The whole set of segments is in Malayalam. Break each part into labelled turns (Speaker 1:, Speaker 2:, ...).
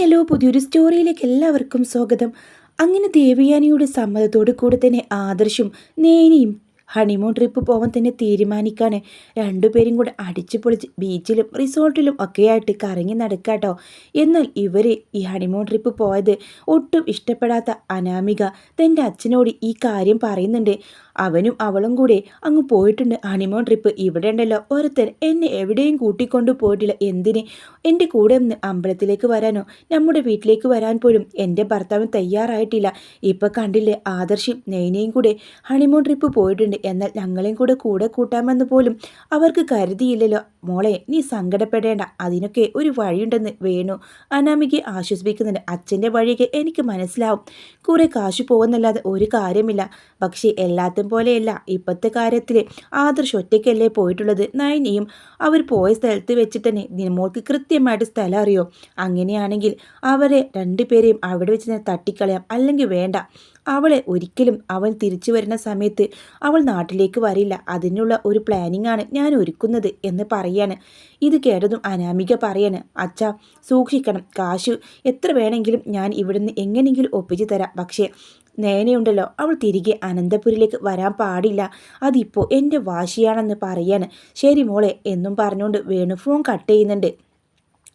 Speaker 1: ഹലോ പുതിയൊരു സ്റ്റോറിയിലേക്ക് എല്ലാവർക്കും സ്വാഗതം. അങ്ങനെ ദേവയാനിയുടെ സമ്മതത്തോടു കൂടെ തന്നെ ആദർശും നേനിയും ഹണിമൂൺ ട്രിപ്പ് പോകാൻ തന്നെ തീരുമാനിക്കാണ്. രണ്ടുപേരും കൂടെ അടിച്ചു പൊളിച്ച് ബീച്ചിലും റിസോർട്ടിലും ഒക്കെയായിട്ട് കറങ്ങി നടക്കാട്ടോ. എന്നാൽ ഇവർ ഈ ഹണിമൂൺ ട്രിപ്പ് പോയത് ഒട്ടും ഇഷ്ടപ്പെടാത്ത അനാമിക തന്റെ അച്ഛനോട് ഈ കാര്യം പറയുന്നുണ്ട്. അവനും അവളും കൂടെ അങ്ങ് പോയിട്ടുണ്ട്. ഹണിമൂൺ ട്രിപ്പ് ഇവിടെ ഉണ്ടല്ലോ. ഒരുത്തൻ എന്നെ എവിടെയും കൂട്ടിക്കൊണ്ടു പോയിട്ടില്ല. എന്തിന്? എന്റെ കൂടെ ഒന്ന് അമ്പലത്തിലേക്ക് വരാനോ? നമ്മുടെ വീട്ടിലേക്ക് വരാൻ പോലും എന്റെ ഭർത്താവ് തയ്യാറായിട്ടില്ല. ഇപ്പം കണ്ടില്ലേ ആദർശം നെയ്നയും കൂടെ ഹണിമോൺ ട്രിപ്പ് പോയിട്ടുണ്ട്. എന്നാൽ ഞങ്ങളെയും കൂടെ കൂടെ കൂട്ടാമെന്ന് പോലും അവർക്ക് കരുതിയില്ലല്ലോ. മോളെ നീ സങ്കടപ്പെടേണ്ട. അതിനൊക്കെ ഒരു വഴിയുണ്ടെന്ന് വേണു. അനാമികയെ ആശ്വസിപ്പിക്കുന്നുണ്ട്. അച്ഛന്റെ വഴിയൊക്കെ എനിക്ക് മനസ്സിലാവും. കുറേ കാശ് പോകുന്നല്ലാതെ ഒരു കാര്യമില്ല. പക്ഷേ എല്ലാത്തും പോലെയല്ല. ഇപ്പോഴത്തെ കാര്യത്തിൽ ആദർശ് ഒറ്റയ്ക്കല്ലേ പോയിട്ടുള്ളത്? നയനിയും അവർ പോയ സ്ഥലത്ത് വെച്ചിട്ട് തന്നെ നിമോൾക്ക് കൃത്യമായിട്ട് സ്ഥലം അറിയോ? അങ്ങനെയാണെങ്കിൽ അവരെ രണ്ടുപേരെയും അവിടെ വെച്ച് തന്നെ തട്ടിക്കളയാം. അല്ലെങ്കിൽ വേണ്ട. അവളെ ഒരിക്കലും അവൻ തിരിച്ചു വരുന്ന സമയത്ത് അവൾ നാട്ടിലേക്ക് വരില്ല. അതിനുള്ള ഒരു പ്ലാനിങ് ആണ് ഞാൻ ഒരുക്കുന്നത് എന്ന് പറയാണ്. ഇത് കേട്ടതും അനാമിക പറയാണ് അച്ഛ സൂക്ഷിക്കണം. കാശു എത്ര വേണമെങ്കിലും ഞാൻ ഇവിടുന്ന് എങ്ങനെയെങ്കിലും ഒപ്പിച്ചു തരാം. പക്ഷേ നേനയുണ്ടല്ലോ. അവൾ തിരികെ അനന്തപുരിലേക്ക് വരാൻ പാടില്ല. അതിപ്പോൾ എന്റെ വാശിയാണെന്ന് പറയാണ്. ശരി മോളെ എന്നും പറഞ്ഞുകൊണ്ട് വേണു ഫോൺ കട്ട് ചെയ്യുന്നുണ്ട്.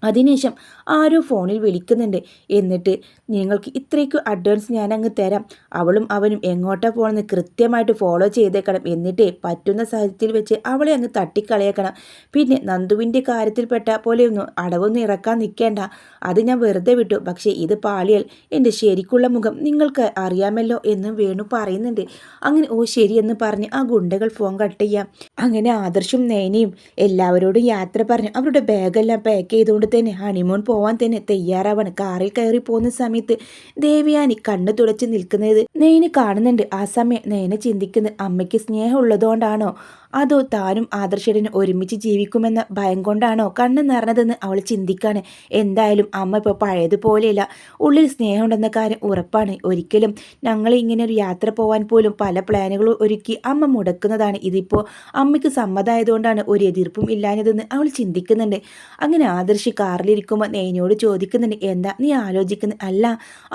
Speaker 1: അതിനുശേഷം ആരോ ഫോണിൽ വിളിക്കുന്നുണ്ട്. എന്നിട്ട് നിങ്ങൾക്ക് ഇത്രയ്ക്ക് അഡ്വാൻസ് ഞാൻ അങ്ങ് തരാം. അവളും അവനും എങ്ങോട്ടാ പോകണമെന്ന് കൃത്യമായിട്ട് ഫോളോ ചെയ്തേക്കണം. എന്നിട്ട് പറ്റുന്ന സാഹചര്യത്തിൽ വെച്ച് അവളെ അങ്ങ് തട്ടിക്കളയേക്കണം. പിന്നെ നന്ദുവിന്റെ കാര്യത്തിൽപ്പെട്ട പോലെയൊന്നും അടവൊന്നും ഇറക്കാൻ നിൽക്കേണ്ട. അത് ഞാൻ വെറുതെ വിട്ടു. പക്ഷേ ഇത് പാളിയാൽ എന്റെ ശരിക്കുള്ള മുഖം നിങ്ങൾക്ക് അറിയാമല്ലോ എന്ന് വേണു പറയുന്നുണ്ട്. അങ്ങനെ ഓ ശരിയെന്ന് പറഞ്ഞ് ആ ഗുണ്ടകൾ ഫോൺ കട്ട് ചെയ്യാം. അങ്ങനെ ആദർശും നേനയും എല്ലാവരോടും യാത്ര പറഞ്ഞ് അവരുടെ ബാഗെല്ലാം പാക്ക് ചെയ്തുകൊണ്ട് തന്നെ. ഹണിമൂൺ പോവാൻ തന്നെ തയ്യാറാവാണ്. കാറിൽ കയറി പോകുന്ന സമയത്ത് ദേവിയാനി കണ്ണു തുടച്ച് നിൽക്കുന്നത് നെയ്ന് കാണുന്നുണ്ട്. ആ സമയം നെയ്നെ ചിന്തിക്കുന്നത് അമ്മയ്ക്ക് സ്നേഹമുള്ളതുകൊണ്ടാണോ? അതോ താനും ആദർശനും ഒരുമിച്ച് ജീവിക്കുമെന്ന ഭയം കൊണ്ടാണോ കണ്ണ് നിറഞ്ഞതെന്ന് അവൾ ചിന്തിക്കാണ്. എന്തായാലും അമ്മ ഇപ്പോൾ പഴയതുപോലെയല്ല. ഉള്ളിൽ സ്നേഹമുണ്ടെന്ന കാര്യം ഉറപ്പാണ്. ഒരിക്കലും ഞങ്ങൾ ഇങ്ങനെ ഒരു യാത്ര പോകാൻ പോലും പല പ്ലാനുകളും ഒരുക്കി അമ്മ മുടക്കുന്നതാണ്. ഇതിപ്പോൾ അമ്മയ്ക്ക് സമ്മതമായതുകൊണ്ടാണ് ഒരു എതിർപ്പും ഇല്ലാഞ്ഞതെന്ന് അവൾ ചിന്തിക്കുന്നുണ്ട്. അങ്ങനെ ആദർശി കാറിലിരിക്കുമ്പോൾ നെയ്നോട് ചോദിക്കുന്നുണ്ട് എന്താ നീ ആലോചിക്കുന്നത് അല്ല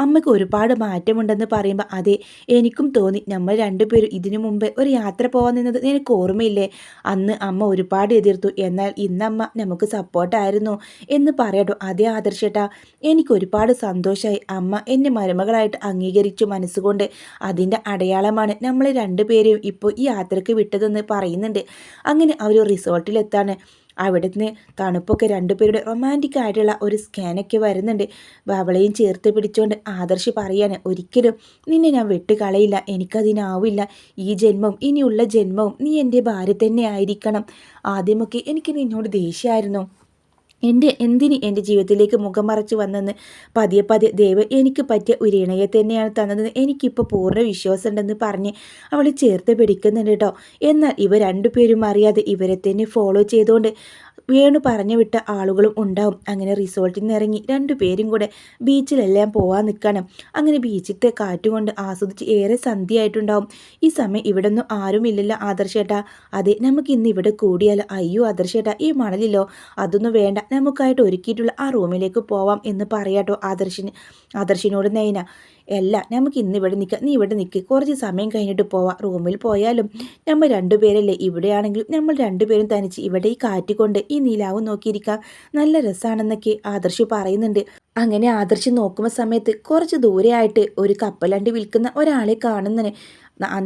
Speaker 1: അമ്മയ്ക്ക് ഒരുപാട് മാറ്റമുണ്ടെന്ന് പറയുമ്പോൾ അതെ എനിക്കും തോന്നി. നമ്മൾ രണ്ടുപേരും ഇതിനു മുമ്പ് ഒരു യാത്ര പോകാൻ നിന്നത് നിനക്ക് ഓർമ്മയില്ല? ഓർമ്മയില്ലേ അന്ന് അമ്മ ഒരുപാട് എതിർത്തു. എന്നാൽ ഇന്നമ്മ നമുക്ക് സപ്പോർട്ടായിരുന്നു എന്ന് പറയട്ടോ. അതേ ആദർശേട്ടാ എനിക്ക് ഒരുപാട് സന്തോഷമായി അമ്മ എന്നെ മരുമകളായിട്ട് അംഗീകരിച്ചു മനസ്സുകൊണ്ട്. അതിന്റെ അടയാളമാണ് നമ്മൾ രണ്ടുപേരെയും ഇപ്പോൾ ഈ യാത്രയ്ക്ക് വിട്ടതെന്ന് പറയുന്നുണ്ട്. അങ്ങനെ അവർ റിസോർട്ടിലെത്താണ് അവിടുന്ന് തണുപ്പൊക്കെ രണ്ടുപേരുടെ റൊമാന്റിക് ആയിട്ടുള്ള ഒരു സ്കാനൊക്കെ വരുന്നുണ്ട്. അവളെയും ചേർത്ത് പിടിച്ചുകൊണ്ട് ആദർശി പറയാണ് ഒരിക്കലും നിന്നെ ഞാൻ വെട്ടുകളയില്ല. എനിക്കതിനാവില്ല. ഈ ജന്മവും ഇനിയുള്ള ജന്മവും നീ എന്റെ ഭാര്യ തന്നെ ആയിരിക്കണം. ആദ്യമൊക്കെ എനിക്ക് നിന്നോട് ദേഷ്യമായിരുന്നു എന്റെ എന്തിന് എന്റെ ജീവിതത്തിലേക്ക് മുഖം മറച്ചു വന്നെന്ന് പതിയെ പതിയെ ദൈവം എനിക്ക് പറ്റിയ ഒരു ഇണയെ തന്നെയാണ് തന്നതെന്ന് എനിക്കിപ്പോൾ പൂർണ വിശ്വാസമുണ്ടെന്ന് പറഞ്ഞ് അവൾ ചേർത്ത് പിടിക്കുന്നുണ്ട് കേട്ടോ എന്നാൽ ഇവ രണ്ടുപേരും അറിയാതെ ഇവരെ തന്നെ ഫോളോ ചെയ്തുകൊണ്ട് വേണു പറഞ്ഞു വിട്ട ആളുകളും ഉണ്ടാവും. അങ്ങനെ റിസോർട്ടിൽ നിന്ന് ഇറങ്ങി രണ്ടുപേരും കൂടെ ബീച്ചിലെല്ലാം പോവാൻ നിൽക്കണം അങ്ങനെ ബീച്ചിലത്തെ കാറ്റുകൊണ്ട് ആസ്വദിച്ച് ഏറെ സന്ധ്യയായിട്ടുണ്ടാവും. ഈ സമയം ഇവിടെ ഒന്നും ആരുമില്ലല്ലോ ആദർശേട്ടാ. അതെ നമുക്ക് ഇന്ന് ഇവിടെ കൂടിയാലോ? അയ്യോ ആദർശേട്ടാ ഈ മണലിലോ? അതൊന്നും വേണ്ട. നമുക്കായിട്ട് ഒരുക്കിയിട്ടുള്ള ആ റൂമിലേക്ക് പോവാം എന്ന് പറയാട്ടോ ആദർശിന്. ആദർശിനോട് നൈന അല്ല നമുക്ക് ഇന്ന് ഇവിടെ നിൽക്കാം നീ ഇവിടെ നിൽക്കുക കുറച്ച് സമയം കഴിഞ്ഞിട്ട് പോവാം. റൂമിൽ പോയാലും നമ്മൾ രണ്ടുപേരല്ലേ ഇവിടെയാണെങ്കിലും നമ്മൾ രണ്ടുപേരും തനിച്ച് ഇവിടെ ഈ കാറ്റിക്കൊണ്ട് ഈ നീലാവ് നോക്കിയിരിക്കാം. നല്ല രസമാണെന്നൊക്കെ ആദർശ് പറയുന്നുണ്ട്. അങ്ങനെ ആദർശ് നോക്കുന്ന സമയത്ത് കുറച്ച് ദൂരെയായിട്ട് ഒരു കപ്പലണ്ടി വിൽക്കുന്ന ഒരാളെ കാണുന്നതിന്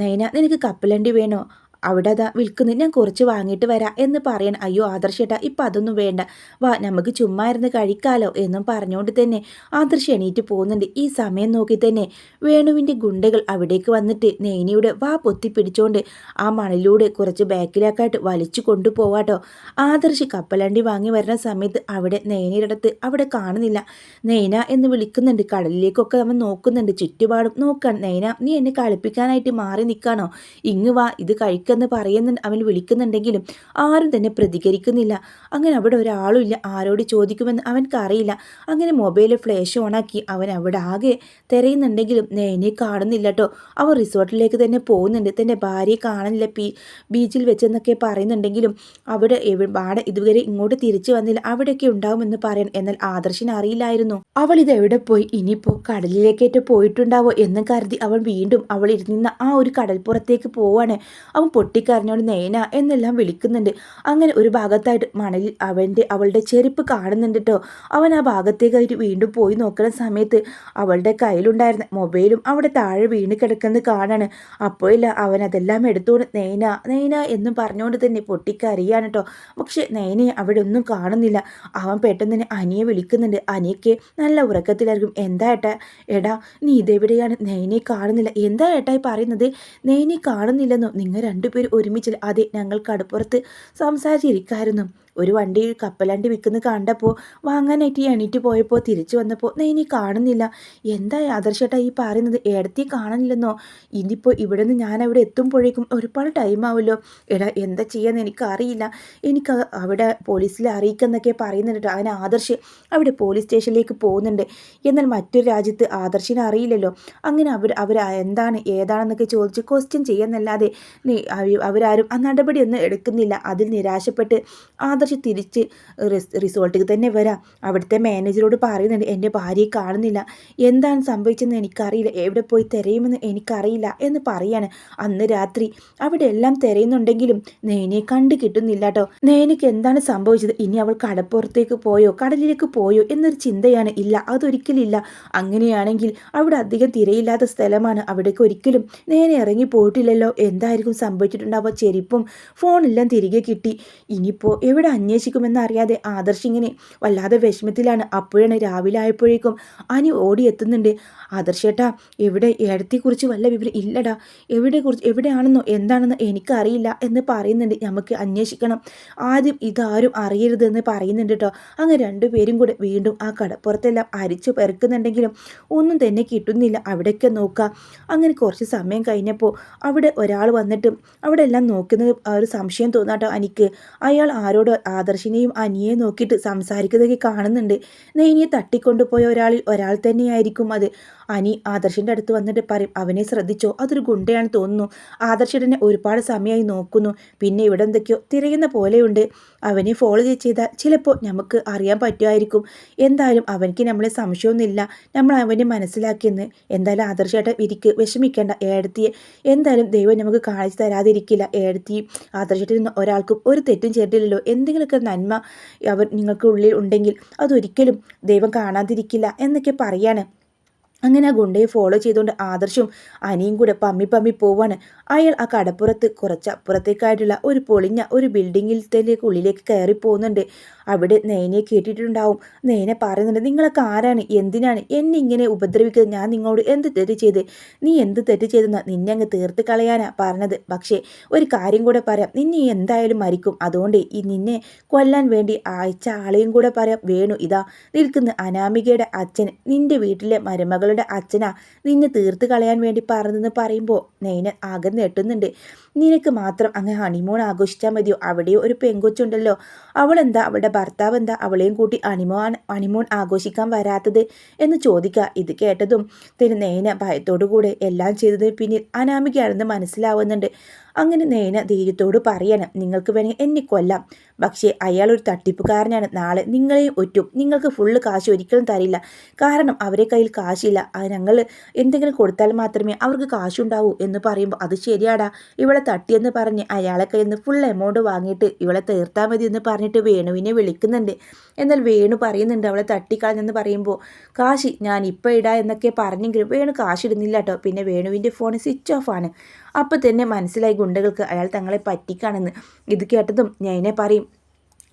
Speaker 1: നയന നിനക്ക് കപ്പലണ്ടി വേണോ? അവിടെ അതാ വിൽക്കുന്നത് ഞാൻ കുറച്ച് വാങ്ങിയിട്ട് വരാം എന്ന് പറയാൻ അയ്യോ ആദർശേട്ടാ ഇപ്പം അതൊന്നും വേണ്ട. വാ നമുക്ക് ചുമ്മാ ഇരുന്ന് കഴിക്കാലോ എന്നും പറഞ്ഞുകൊണ്ട് തന്നെ ആദർശ് എണീറ്റ് പോകുന്നുണ്ട്. ഈ സമയം നോക്കി തന്നെ വേണുവിന്റെ ഗുണ്ടകൾ അവിടേക്ക് വന്നിട്ട് നെയ്നിയുടെ വാ പൊത്തി പിടിച്ചുകൊണ്ട് ആ മണലിലൂടെ കുറച്ച് ബാക്കിലേക്കായിട്ട് വലിച്ചു കൊണ്ടുപോവാട്ടോ. ആദർശ് കപ്പലണ്ടി വാങ്ങി വരുന്ന സമയത്ത് അവിടെ നെയ്നയുടെ അവിടെ കാണുന്നില്ല. നെയ്ന എന്ന് വിളിക്കുന്നുണ്ട്. കടലിലേക്കൊക്കെ നമ്മൾ നോക്കുന്നുണ്ട്. ചുറ്റുപാടും നോക്കാൻ നെയ്ന നീ എന്നെ കളിപ്പിക്കാനായിട്ട് മാറി നിൽക്കാണോ? ഇങ്ങ് വാ ഇത് കഴിക്കാൻ വിളിക്കെന്ന് പറയുന്ന അവൻ വിളിക്കുന്നുണ്ടെങ്കിലും ആരും തന്നെ പ്രതികരിക്കുന്നില്ല. അങ്ങനെ അവിടെ ഒരാളും ഇല്ല. ആരോട് ചോദിക്കുമെന്ന് അവൻക്കറിയില്ല അങ്ങനെ മൊബൈൽ ഫ്ലാഷ് ഓണാക്കി അവൻ അവിടെ ആകെ തിരയുന്നുണ്ടെങ്കിലും നേനെ കാണുന്നില്ല കേട്ടോ അവൻ റിസോർട്ടിലേക്ക് തന്നെ പോകുന്നുണ്ട്. തന്റെ ഭാര്യയെ കാണുന്നില്ല. പി ബീച്ചിൽ വെച്ചെന്നൊക്കെ പറയുന്നുണ്ടെങ്കിലും അവിടെ ബാട ഇതുവരെ ഇങ്ങോട്ട് തിരിച്ചു വന്നില്ല. അവിടെയൊക്കെ ഉണ്ടാവുമെന്ന് പറയാൻ എന്നാൽ ആദർശിന് അറിയില്ലായിരുന്നു. അവൾ ഇത് എവിടെ പോയി? ഇനിയിപ്പോൾ കടലിലേക്കേറ്റ് പോയിട്ടുണ്ടാവോ എന്ന് കരുതി അവൾ വീണ്ടും അവൾ ഇരുന്ന ആ ഒരു കടൽപ്പുറത്തേക്ക് പോവാണ്. അവൻ പൊട്ടിക്കരഞ്ഞോട് നേന എന്നെല്ലാം വിളിക്കുന്നുണ്ട്. അങ്ങനെ ഒരു ഭാഗത്തായിട്ട് മണലിൽ അവന്റെ അവളുടെ ചെരുപ്പ് കാണുന്നുണ്ട് കേട്ടോ അവൻ ആ ഭാഗത്തേക്കായിട്ട് വീണ്ടും പോയി നോക്കുന്ന സമയത്ത് അവളുടെ കയ്യിലുണ്ടായിരുന്ന മൊബൈലും അവിടെ താഴെ വീണ് കിടക്കുന്നത് കാണാണ്. അപ്പോഴില്ല അവൻ അതെല്ലാം എടുത്തുകൊണ്ട് നേന നേന എന്ന് പറഞ്ഞുകൊണ്ട് തന്നെ പൊട്ടിക്കറിയാണ് കേട്ടോ പക്ഷെ നെയ്നയെ അവിടെ ഒന്നും കാണുന്നില്ല. അവൻ പെട്ടെന്ന് തന്നെ അനിയെ വിളിക്കുന്നുണ്ട്. അനിയക്ക് നല്ല ഉറക്കത്തിലായിരിക്കും. എന്താ ഏട്ടാ? എടാ നീ ഇതെവിടെയാണ്? നെയ്നെ കാണുന്നില്ല. എന്താ ഏട്ടായി പറയുന്നത്? നെയ്നെ കാണുന്നില്ലെന്നോ? നിങ്ങൾ രണ്ടുപേരും ഒരുമിച്ചില്ല അതെ ഞങ്ങൾ കടപ്പുറത്ത് സംസാരിച്ചിരിക്കായിരുന്നു. ഒരു വണ്ടി കപ്പലണ്ടി വിൽക്കുന്നത് കണ്ടപ്പോൾ വാങ്ങാനായിട്ട് എണീറ്റ് പോയപ്പോൾ തിരിച്ചു വന്നപ്പോൾ നെയ്നി കാണുന്നില്ല. എന്താ ആദർശേട്ടാ ഈ പറയുന്നത്? ഇടത്തി കാണുന്നില്ലെന്നോ ഇനിയിപ്പോൾ ഇവിടെ നിന്ന് ഞാൻ അവിടെ എത്തുമ്പോഴേക്കും ഒരുപാട് ടൈം ആവുമല്ലോ എടാ എന്താ ചെയ്യാന്ന് എനിക്കറിയില്ല. എനിക്ക് അവിടെ പോലീസിൽ അറിയിക്കുന്നൊക്കെ പറയുന്നുണ്ട് അങ്ങനെ ആദർശ് അവിടെ പോലീസ് സ്റ്റേഷനിലേക്ക് പോകുന്നുണ്ട്. എന്നാൽ മറ്റൊരു രാജ്യത്ത് ആദർശിനെ അറിയില്ലല്ലോ. അങ്ങനെ അവർ അവർ എന്താണ് ഏതാണെന്നൊക്കെ ചോദിച്ച് ക്വസ്റ്റ്യൻ ചെയ്യുന്നല്ലാതെ അവരാരും ആ നടപടിയൊന്നും എടുക്കുന്നില്ല. അതിൽ നിരാശപ്പെട്ട് ആദർശ് തിരിച്ച് റിസോർട്ടിൽ തന്നെ വരാം. അവിടുത്തെ മാനേജറോട് പറയുന്നുണ്ട് എന്റെ ഭാര്യയെ കാണുന്നില്ല. എന്താണ് സംഭവിച്ചതെന്ന് എനിക്കറിയില്ല. എവിടെ പോയി തിരയുമെന്ന് എനിക്കറിയില്ല എന്ന് പറയാണ്. അന്ന് രാത്രി അവിടെ എല്ലാം തിരയുന്നുണ്ടെങ്കിലും നേനെ കണ്ടു കിട്ടുന്നില്ല കേട്ടോ നേനയ്ക്ക് എന്താണ് സംഭവിച്ചത്? ഇനി അവൾ കടപ്പുറത്തേക്ക് പോയോ? കടലിലേക്ക് പോയോ? എന്നൊരു ചിന്തയാണ്. ഇല്ല അതൊരിക്കലില്ല. അങ്ങനെയാണെങ്കിൽ അവിടെ അധികം തിരയില്ലാത്ത സ്ഥലമാണ്. അവിടേക്ക് ഒരിക്കലും നേനെ ഇറങ്ങി പോയിട്ടില്ലല്ലോ. എന്തായിരിക്കും സംഭവിച്ചിട്ടുണ്ടാവുക? ചെരിപ്പും ഫോണെല്ലാം തിരികെ കിട്ടി. ഇനിയിപ്പോൾ എവിടെ അന്വേഷിക്കുമെന്നറിയാതെ ആദർശ് ഇങ്ങനെ വല്ലാതെ വിഷമത്തിലാണ്. അപ്പോഴാണ് രാവിലെ ആയപ്പോഴേക്കും അനി ഓടി എത്തുന്നുണ്ട് ആദർശേട്ടാ എവിടെ? ഏടത്തെക്കുറിച്ച് വല്ല വിവരം ഇല്ലടാ. എവിടെ കുറിച്ച് എവിടെയാണെന്നോ എന്താണെന്നോ എനിക്കറിയില്ല എന്ന് പറയുന്നുണ്ട്. നമുക്ക് അന്വേഷിക്കണം. ആദ്യം ഇതാരും അറിയരുതെന്ന് പറയുന്നുണ്ട് കേട്ടോ അങ്ങ് രണ്ടുപേരും കൂടെ വീണ്ടും ആ കടപ്പുറത്തെല്ലാം അരിച്ചു പെറുക്കുന്നുണ്ടെങ്കിലും ഒന്നും തന്നെ കിട്ടുന്നില്ല. അവിടെയൊക്കെ നോക്കാം. അങ്ങനെ കുറച്ച് സമയം കഴിഞ്ഞപ്പോൾ അവിടെ ഒരാൾ വന്നിട്ട് അവിടെ എല്ലാം നോക്കുന്നത് ഒരു സംശയം തോന്നാട്ടോ എനിക്ക് അയാൾ ആരോട് ആദർശിനെയും അനിയെ നോക്കിയിട്ട് സംസാരിക്കുന്നതൊക്കെ കാണുന്നുണ്ട്. നെയ്നിയെ തട്ടിക്കൊണ്ടുപോയ ഒരാളിൽ ഒരാൾ തന്നെയായിരിക്കും അത്. അനി ആദർശിന്റെ അടുത്ത് വന്നിട്ട് പറയും അവനെ ശ്രദ്ധിച്ചോ? അതൊരു ഗുണ്ടയാണ് തോന്നുന്നു. ആദർശനെ ഒരുപാട് സമയമായി നോക്കുന്നു. പിന്നെ ഇവിടെ എന്തൊക്കെയോ തിരയുന്ന പോലെയുണ്ട്. അവനെ ഫോളോ ചെയ്താൽ ചിലപ്പോൾ നമുക്ക് അറിയാൻ പറ്റുമായിരിക്കും. എന്തായാലും അവനിക്ക് നമ്മളെ സംശയമൊന്നുമില്ല. നമ്മൾ അവനെ മനസ്സിലാക്കിയെന്ന്. എന്തായാലും ആദർശേട്ടൻ ഇരിക്ക്. വിഷമിക്കേണ്ട ഏടത്തിയെ. എന്തായാലും ദൈവം നമുക്ക് കാണിച്ചു തരാതിരിക്കില്ല ഏടത്തിയും. ആദർശേട്ടൻ ഒരാൾക്കും ഒരു തെറ്റും ചെയ്തിട്ടില്ലല്ലോ. എന്തെങ്കിലുമൊക്കെ നന്മ അവർ നിങ്ങൾക്ക് ഉള്ളിൽ ഉണ്ടെങ്കിൽ അതൊരിക്കലും ദൈവം കാണാതിരിക്കില്ല എന്നൊക്കെ പറയാണ്. അങ്ങനെ ആ ഗുണ്ടയെ ഫോളോ ചെയ്തുകൊണ്ട് ആദർശും അനിയും കൂടെ പമ്മി പമ്മി പോവാണ്. അയാൾ ആ കടപ്പുറത്ത് കുറച്ച് അപ്പുറത്തേക്കായിട്ടുള്ള ഒരു പൊളിഞ്ഞ ഒരു ബിൽഡിങ്ങിലത്തേക്ക് ഉള്ളിലേക്ക് കയറി പോകുന്നുണ്ട്. അവിടെ നേനെ കേട്ടിട്ടുണ്ടാവും. നേനെ പറയുന്നുണ്ട് നിങ്ങളൊക്കെ ആരാണ്? എന്തിനാണ്? എന്നെ ഇങ്ങനെ ഉപദ്രവിക്കുന്നത്? ഞാൻ നിങ്ങളോട് എന്ത് തെറ്റ് ചെയ്ത്? നീ എന്ത് തെറ്റ് ചെയ്തെന്ന് നിന്നെ അങ്ങ് തീർത്ത് കളയാനാ പറഞ്ഞത്. പക്ഷേ ഒരു കാര്യം കൂടെ പറയാം. നിന്നെ എന്തായാലും മരിക്കും. അതുകൊണ്ട് ഈ നിന്നെ കൊല്ലാൻ വേണ്ടി അയച്ച ആളെയും കൂടെ പറയാം. വേണു ഇതാ നിൽക്കുന്ന അനാമികയുടെ അച്ഛൻ നിന്റെ വീട്ടിലെ മരുമകൾ അവളുടെ അച്ഛനാ. നിന്നെ തീർത്ത് കളയാൻ വേണ്ടി പറഞ്ഞെന്ന് പറയുമ്പോൾ നെയ്ന ആകെ നെട്ടുന്നുണ്ട് നിനക്ക് മാത്രം അങ്ങ് ഹണിമൂൺ ആഘോഷിച്ചാൽ മതിയോ? അവിടെയോ ഒരു പെങ്കൊച്ചുണ്ടല്ലോ അവളെന്താ? അവളുടെ ഭർത്താവ് എന്താ? അവളെയും കൂട്ടി ഹണിമോൺ ഹണിമൂൺ ആഘോഷിക്കാൻ വരാത്തത് എന്ന് ചോദിക്കുക ഇത് കേട്ടതും തന്നെ നെയ്ന ഭയത്തോടു കൂടെ എല്ലാം ചെയ്തതിന് പിന്നിൽ അനാമികയാണെന്ന് മനസ്സിലാവുന്നുണ്ട്. അങ്ങനെ നേന ധൈര്യത്തോട് പറയണം നിങ്ങൾക്ക് വേണമെങ്കിൽ എന്നെ കൊല്ലാം. പക്ഷേ അയാൾ ഒരു തട്ടിപ്പുകാരനാണ്. നാളെ നിങ്ങളെയും ഒറ്റും. നിങ്ങൾക്ക് ഫുള്ള് കാശ് ഒരിക്കലും തരില്ല. കാരണം അവരെ കയ്യിൽ കാശില്ല. ഞങ്ങൾ എന്തെങ്കിലും കൊടുത്താൽ മാത്രമേ അവർക്ക് കാശുണ്ടാവൂ എന്ന് പറയുമ്പോൾ അത് ശരിയാടാ. ഇവളെ തട്ടിയെന്ന് പറഞ്ഞ് അയാളെ കയ്യിൽ നിന്ന് ഫുൾ എമൗണ്ട് വാങ്ങിയിട്ട് ഇവളെ തീർത്താൽ മതി എന്ന് പറഞ്ഞിട്ട് വേണുവിനെ വിളിക്കുന്നുണ്ട്. എന്നാൽ വേണു പറയുന്നുണ്ട് അവളെ തട്ടിക്കളഞ്ഞെന്ന് പറയുമ്പോൾ കാശി ഞാൻ ഇപ്പോൾ ഇടാ എന്നൊക്കെ പറഞ്ഞെങ്കിലും വേണു കാശിടുന്നില്ല കേട്ടോ. പിന്നെ വേണുവിന്റെ ഫോൺ സ്വിച്ച് ഓഫ് ആണ്. അപ്പോൾ തന്നെ മനസ്സിലായി ഗുണ്ടകൾക്ക് അയാൾ തങ്ങളെ പറ്റിക്കാണെന്ന്. ഇത് കേട്ടതും ഞാനെ പറയും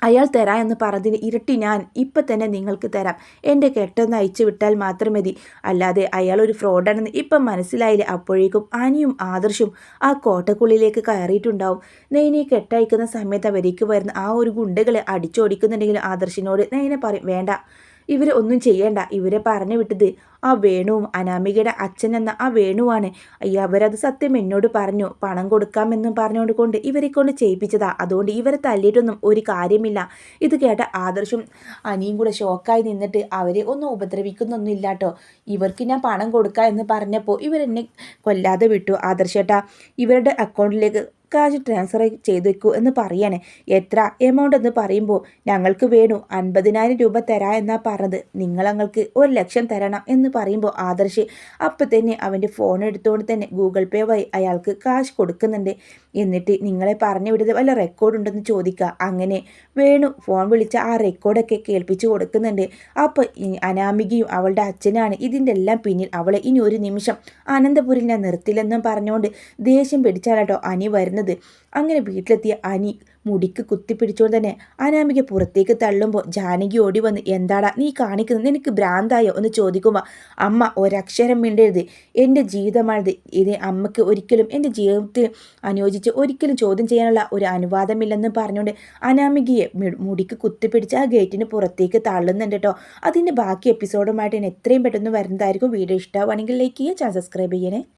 Speaker 1: അയാൾ തരാ എന്ന് പറഞ്ഞതിന് ഇരട്ടി ഞാൻ ഇപ്പം തന്നെ നിങ്ങൾക്ക് തരാം. എന്റെ കെട്ടൊന്ന് അയച്ചു വിട്ടാൽ മാത്രം മതി. അല്ലാതെ അയാൾ ഒരു ഫ്രോഡാണെന്ന് ഇപ്പം മനസ്സിലായില്ലേ? അപ്പോഴേക്കും ആനിയും ആദർശും ആ കോട്ടക്കുള്ളിലേക്ക് കയറിയിട്ടുണ്ടാവും. നെയ്നെ കെട്ടയക്കുന്ന സമയത്ത് അവരേക്ക് വരുന്ന ആ ഒരു ഗുണ്ടകളെ അടിച്ചോടിക്കുന്നുണ്ടെങ്കിൽ ആദർശിനോട് നെയ്നെ പറയും വേണ്ട. ഇവർ ഒന്നും ചെയ്യണ്ട. ഇവരെ പറഞ്ഞു വിട്ടത് ആ വേണുവും അനാമികയുടെ അച്ഛൻ എന്ന ആ വേണുവാണ്. അയ്യോ അവരത് സത്യം എന്നോട് പറഞ്ഞു. പണം കൊടുക്കാമെന്നും പറഞ്ഞുകൊണ്ട് കൊണ്ട് ഇവരെ കൊണ്ട് ചെയ്യിപ്പിച്ചതാ. അതുകൊണ്ട് ഇവരെ തല്ലിയിട്ടൊന്നും ഒരു കാര്യമില്ല. ഇത് കേട്ട ആദർശം അനിയും കൂടെ ഷോക്കായി നിന്നിട്ട് അവരെ ഒന്നും ഉപദ്രവിക്കുന്നൊന്നും ഇല്ലാട്ടോ. ഇവർക്ക് ഞാൻ പണം കൊടുക്കാം എന്ന് പറഞ്ഞപ്പോൾ ഇവരെന്നെ കൊല്ലാതെ വിട്ടു. ആദർശേട്ടാ ഇവരുടെ അക്കൗണ്ടിലേക്ക് കാശ് ട്രാൻസ്ഫർ ചെയ്ത് വെക്കൂ എന്ന് പറയാണ്. എത്ര എമൗണ്ട് എന്ന് പറയുമ്പോൾ ഞങ്ങൾക്ക് വേണു. അൻപതിനായിരം രൂപ തരാ എന്നാ പറഞ്ഞത്. നിങ്ങളങ്ങൾക്ക് ഒരു ലക്ഷം തരണം എന്ന് പറയുമ്പോൾ ആദർശ് അപ്പം തന്നെ അവന്റെ ഫോൺ എടുത്തുകൊണ്ട് തന്നെ ഗൂഗിൾ പേ വഴി അയാൾക്ക് കാശ് കൊടുക്കുന്നുണ്ട്. എന്നിട്ട് നിങ്ങളെ പറഞ്ഞു വിടുന്നത് വല്ല റെക്കോർഡ് ഉണ്ടെന്ന് ചോദിക്കുക അങ്ങനെ വേണു ഫോൺ വിളിച്ച ആ റെക്കോർഡൊക്കെ കേൾപ്പിച്ച് കൊടുക്കുന്നുണ്ട്. അപ്പോൾ അനാമികയും അവളുടെ അച്ഛനാണ്. ഇതിന്റെ എല്ലാം പിന്നിൽ അവളെ ഇനി ഒരു നിമിഷം അനന്തപുരിൽ ഞാൻ നിർത്തില്ലെന്നും പറഞ്ഞുകൊണ്ട് ദേഷ്യം പിടിച്ചാലോ അനി വരുന്നത് അങ്ങനെ വീട്ടിലെത്തിയ അനി മുടിക്ക് കുത്തിപ്പിടിച്ചുകൊണ്ട് തന്നെ അനാമിക പുറത്തേക്ക് തള്ളുമ്പോൾ ജാനകി ഓടി വന്ന് എന്താടാ നീ കാണിക്കുന്നത്? നിനക്ക് ഭ്രാന്തായോ? എന്ന് ചോദിക്കുമ്പോൾ അമ്മ ഒരക്ഷരം മിണ്ടരുത്. എന്റെ ജീവിതമാണിത്. ഇത് അമ്മയ്ക്ക് ഒരിക്കലും എന്റെ ജീവിതത്തിൽ അനുയോജിച്ച് ഒരിക്കലും ചോദ്യം ചെയ്യാനുള്ള ഒരു അനുവാദമില്ലെന്ന് പറഞ്ഞുകൊണ്ട് അനാമികയെ മുടിക്ക് കുത്തിപ്പിടിച്ച് ആ ഗേറ്റിന് പുറത്തേക്ക് തള്ളുന്നുണ്ട് കേട്ടോ അതിന്റെ ബാക്കി എപ്പിസോഡുമായിട്ട് ഞാൻ എത്രയും പെട്ടെന്ന് വരുന്നതായിരിക്കും. വീഡിയോ ഇഷ്ടമാവുകയാണെങ്കിൽ ലൈക്ക് ചെയ്യുക സബ്സ്ക്രൈബ് ചെയ്യണേ.